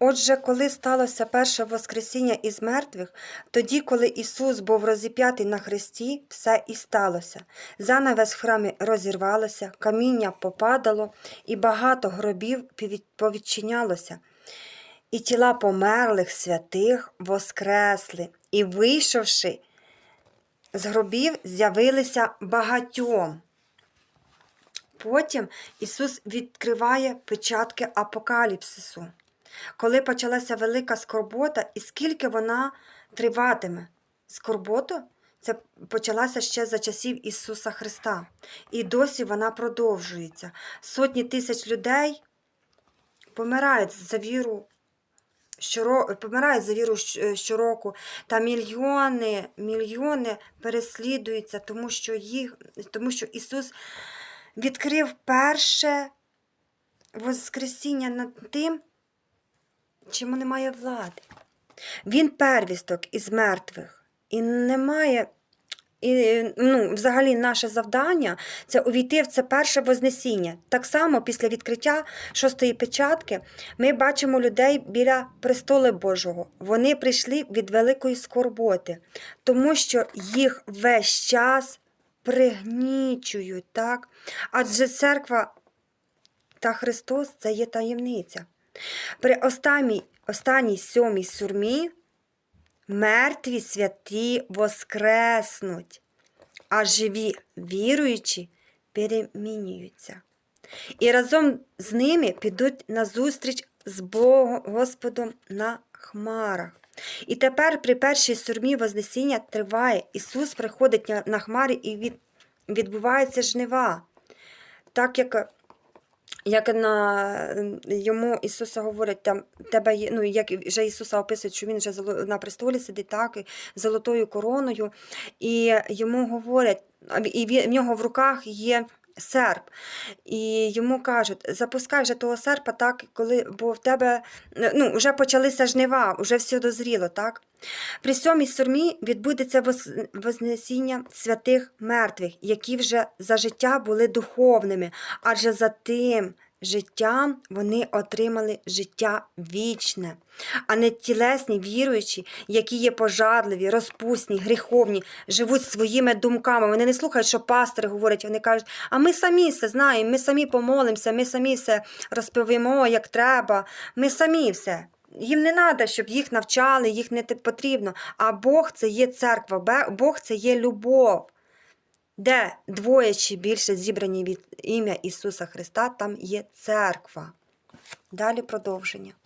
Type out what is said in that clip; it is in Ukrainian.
Отже, коли сталося перше Воскресіння із мертвих, тоді, коли Ісус був розіп'ятий на хресті, все і сталося. Занавес в храмі розірвалося, каміння попадало, і багато гробів повідчинялося. І тіла померлих святих воскресли, і, вийшовши з гробів, з'явилися багатьом. Потім Ісус відкриває печатки апокаліпсису. Коли почалася велика скорбота, і скільки вона триватиме? Скорбота це почалася ще за часів Ісуса Христа. І досі вона продовжується. Сотні тисяч людей помирають за віру. Щоро... помирають за віру щороку, та мільйони, мільйони переслідуються, тому що, їх, тому що Ісус відкрив перше Воскресіння над тим, чому немає влади. Він первісток із мертвих. І немає. І, ну, взагалі, наше завдання це увійти в це перше Вознесіння. Так само після відкриття шостої печатки ми бачимо людей біля престолу Божого. Вони прийшли від великої скорботи, тому що їх весь час пригнічують. Так? Адже церква та Христос це є таємниця. При останній, останній сьомій сурмі мертві святі воскреснуть, а живі віруючі перемінюються. І разом з ними підуть на зустріч з Богом Господом на хмарах. І тепер при першій сурмі Вознесіння триває. Ісус приходить на- хмарі і від, відбувається жнива. Так як як на йому Ісуса говорять, там тебе є, ну як вже Ісуса описують, що він вже на престолі сидить так, золотою короною, і йому говорять, і в нього в руках є серп. І йому кажуть, запускай вже того серпа, так, коли, бо в тебе ну, вже почалися жнива, вже все дозріло, так? При сьомій сурмі відбудеться вознесіння святих мертвих, які вже за життя були духовними, адже за тим життям вони отримали життя вічне, а не тілесні віруючі, які є пожадливі, розпусні, гріховні, живуть своїми думками. Вони не слухають, що пастори говорять, вони кажуть, а ми самі все знаємо, ми самі помолимося, ми самі все розповімо, як треба, ми самі все. Їм не треба, щоб їх навчали, їх не потрібно. А Бог це є церква, Бог це є любов. Де двоє чи більше зібрані від ім'я Ісуса Христа, там є церква. Далі продовження.